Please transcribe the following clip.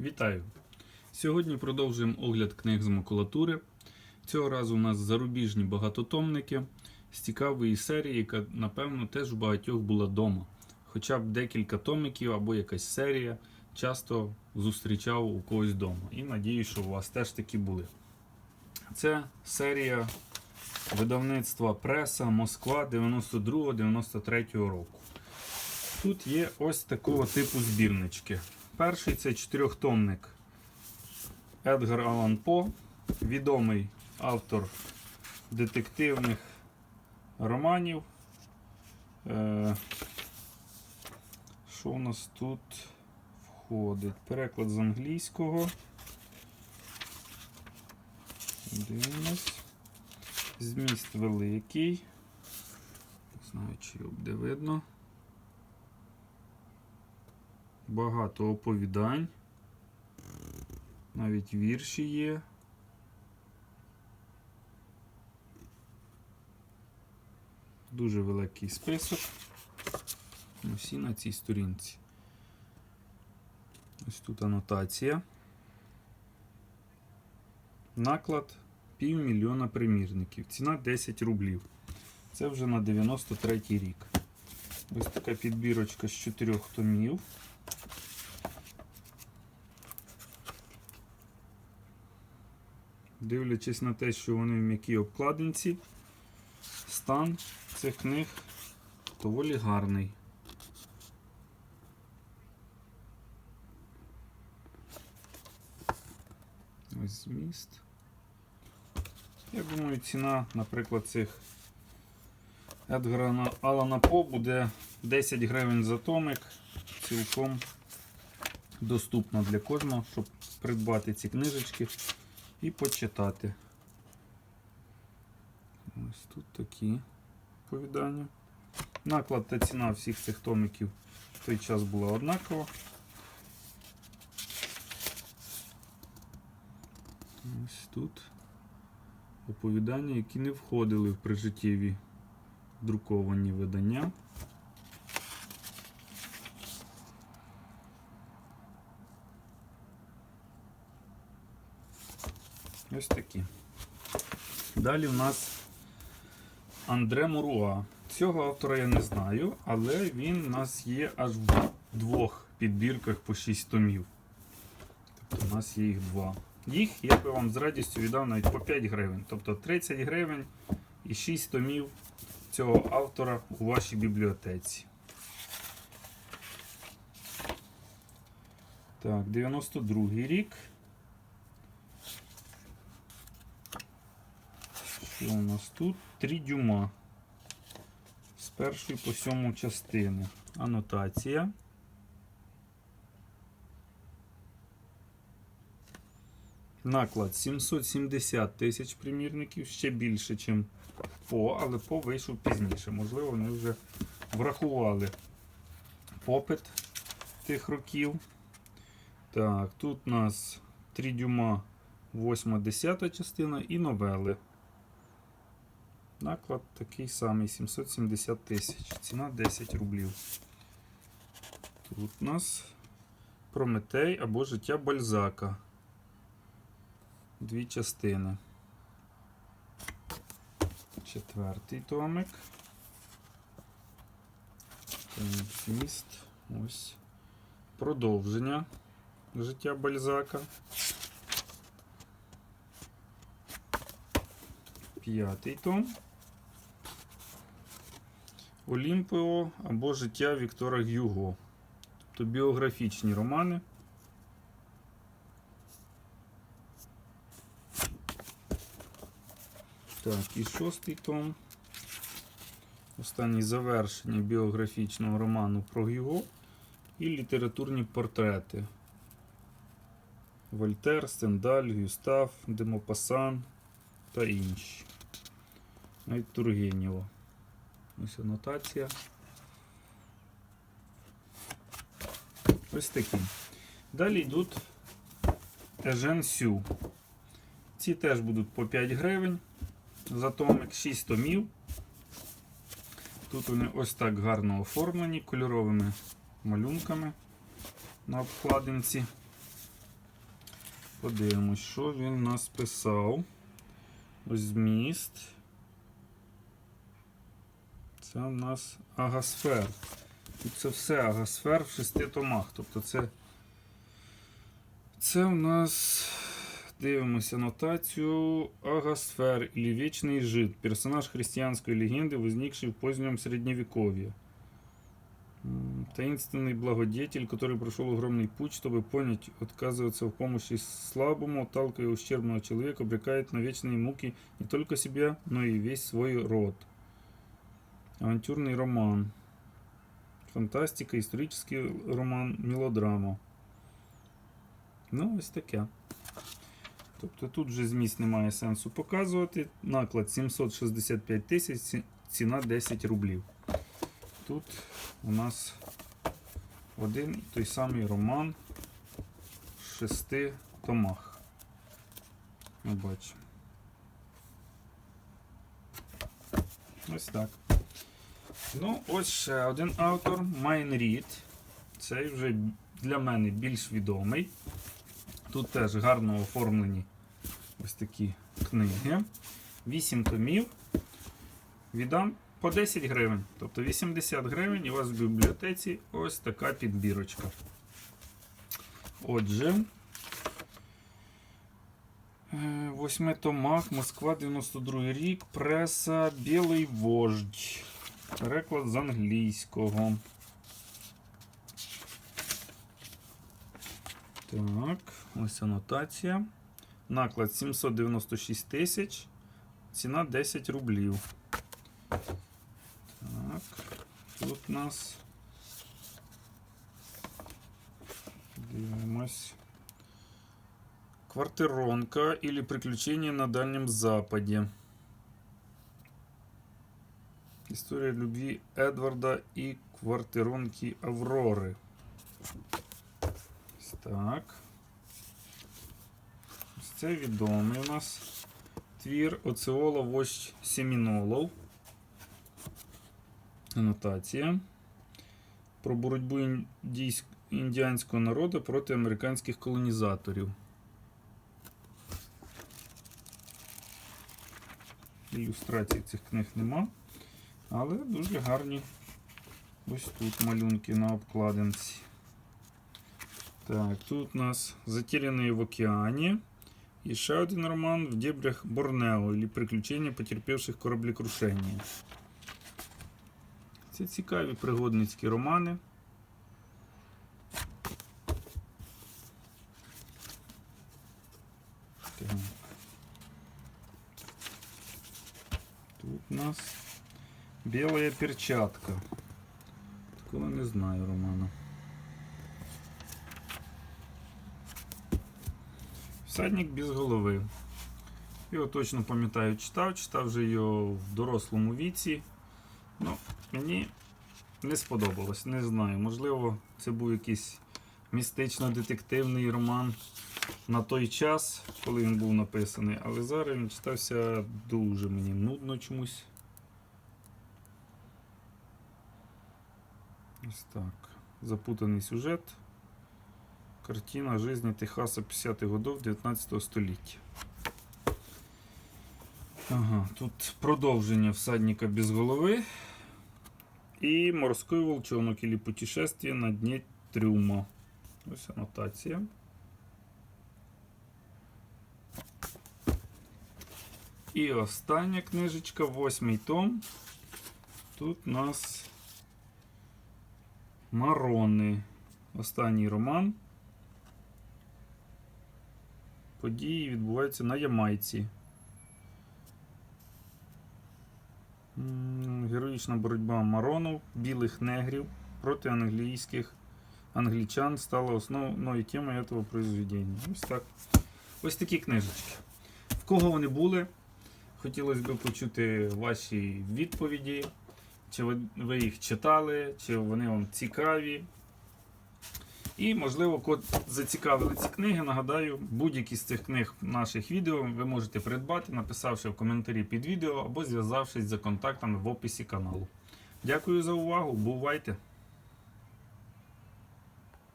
Вітаю! Сьогодні продовжуємо огляд книг з макулатури. Цього разу у нас зарубіжні багатотомники з цікавої серії, яка, напевно, теж у багатьох була вдома. Хоча б декілька томиків або якась серія часто зустрічав у когось вдома. І надіюсь, що у вас теж такі були. Це серія видавництва Преса Москва 92-93 року. Тут є ось такого типу збірнички. Перший це чотирьохтомник Едгар Алан По, відомий автор детективних романів. Е, Що у нас тут входить? Переклад з англійського. Дивимось. Зміст великий. Не знаю, чи буде видно. Багато оповідань. Навіть вірші є. Дуже великий список. Усі на цій сторінці. Ось тут анотація. Наклад півмільйона примірників. Ціна 10 рублів. Це вже на 93 рік. Ось така підбірочка з чотирьох томів. Дивлячись на те, що вони в м'якій обкладинці, стан цих книг доволі гарний. Ось зміст. Я думаю, ціна, наприклад, цих Едгара Алана По буде 10 гривень за томик. Цілком доступно для кожного, щоб придбати ці книжечки і почитати. Ось тут такі повідання. Наклад та ціна всіх цих томиків в той час була однакова. Ось тут оповідання, які не входили в прижиттєві друковані видання. Ось такі. Далі в нас Андре Муруа. Цього автора я не знаю, але він у нас є аж в двох підбірках по 6 томів. Тобто у нас є їх два. Їх я би вам з радістю віддав навіть по 5 гривень. Тобто 30 гривень і 6 томів цього автора у вашій бібліотеці. Так, 92 рік. Що у нас тут? Три дюма. З першої по сьому частини. Анотація. Наклад 770 тисяч примірників, ще більше, ніж по, але по вийшов пізніше. Можливо, вони вже врахували попит тих років. Так, тут у нас 3 дюма 8-10 частина і новели. Наклад такий самий 770 тисяч. Ціна 10 рублів. Тут у нас Прометей або життя Бальзака. Дві частини. Четвертий томик. Ось. Продовження життя Бальзака. П'ятий том. Олімпіо або життя Віктора Гюго. Тобто біографічні романи. Так, і шостий том. Останнє завершення біографічного роману про Гюго і літературні портрети. Вольтер, Стендаль, Гюстав, Демопасан та інші. Навіть Тургенєва. Ось анотація. Ось такі. Далі йдуть Ежен Сю. Ці теж будуть по 5 гривень. За томик 6 томів. Тут вони ось так гарно оформлені кольоровими малюнками на обкладинці. Подивимось, що він нас писав. Ось зміст. Це у нас агасфер. Тут це все агасфер в шести томах. Тобто це. Це у нас. Дивимося аннотацию Агасфер или Вечный Жид. Персонаж христианской легенды, возникший в позднем средневековье. М, Таинственный благодетель, который прошел огромный путь, чтобы понять, отказываться в помощи слабому, отталкивая ущербного человека, обрекает на вечные муки не только себя, но и весь свой род. Авантюрный роман. Фантастика, історичний роман, мелодрама. Ну, ось таке. Тобто тут вже зміст немає сенсу показувати. Наклад 765 тисяч, ціна 10 рублів. Тут у нас один і той самий роман в шести томах. Ми бачимо. Ось так. Ну, ось ще один автор Майн Рід. Цей вже для мене більш відомий. Тут теж гарно оформлені ось такі книги. 8 томів. Віддам по 10 гривень. Тобто 80 гривень і у вас в бібліотеці ось така підбірочка. Отже, е, восьми томах, Москва 92 рік, преса Білий вождь. Переклад з англійського. Так, ось анотація. Наклад 796 тисяч. Ціна 10 рублів. Так, тут у нас. Дивимось. Квартиронка или приключения на Дальнем Западе. История любви Эдварда и квартиронки Авроры. Ось Так. Ось це відомий у нас твір Оцеола Вождь Семінолов. Анотація. Про боротьбу індіанського народу проти американських колонізаторів. Ілюстрацій цих книг нема. Але дуже гарні ось тут малюнки на обкладинці. Так, тут у нас Затерянные в океані. І ще один роман в дебрях Борнео или Приключення потерпівших кораблекрушення. Це цікаві пригодницькі романи. Так. Тут у нас Белая перчатка. Такого не знаю романа. Всадник без голови. Його точно пам'ятаю, читав, читав вже його в дорослому віці. Ну, мені не сподобалось, не знаю. Можливо, це був якийсь містично-детективний роман на той час, коли він був написаний, але зараз він читався дуже мені нудно чомусь. Ось так. Запутаний сюжет. Картина жизни Техаса 50-х годов 19 століття. Ага, тут продовження всадника без голови. І морський волчонок или путешествие на дні трюма. Ось анотація. І остання книжечка, восьмий том. Тут у нас Марони. Останній роман. Події відбуваються на Ямайці. Героїчна боротьба Маронов, білих негрів проти англійських англічан стала основною темою цього произведення. Ось так. Ось такі книжечки. В кого вони були? Хотілося б почути ваші відповіді. Чи ви, їх читали, чи вони вам цікаві. І, можливо, код зацікавили ці книги. Нагадаю, будь-які з цих книг наших відео ви можете придбати, написавши в коментарі під відео або зв'язавшись за контактами в описі каналу. Дякую за увагу. Бувайте!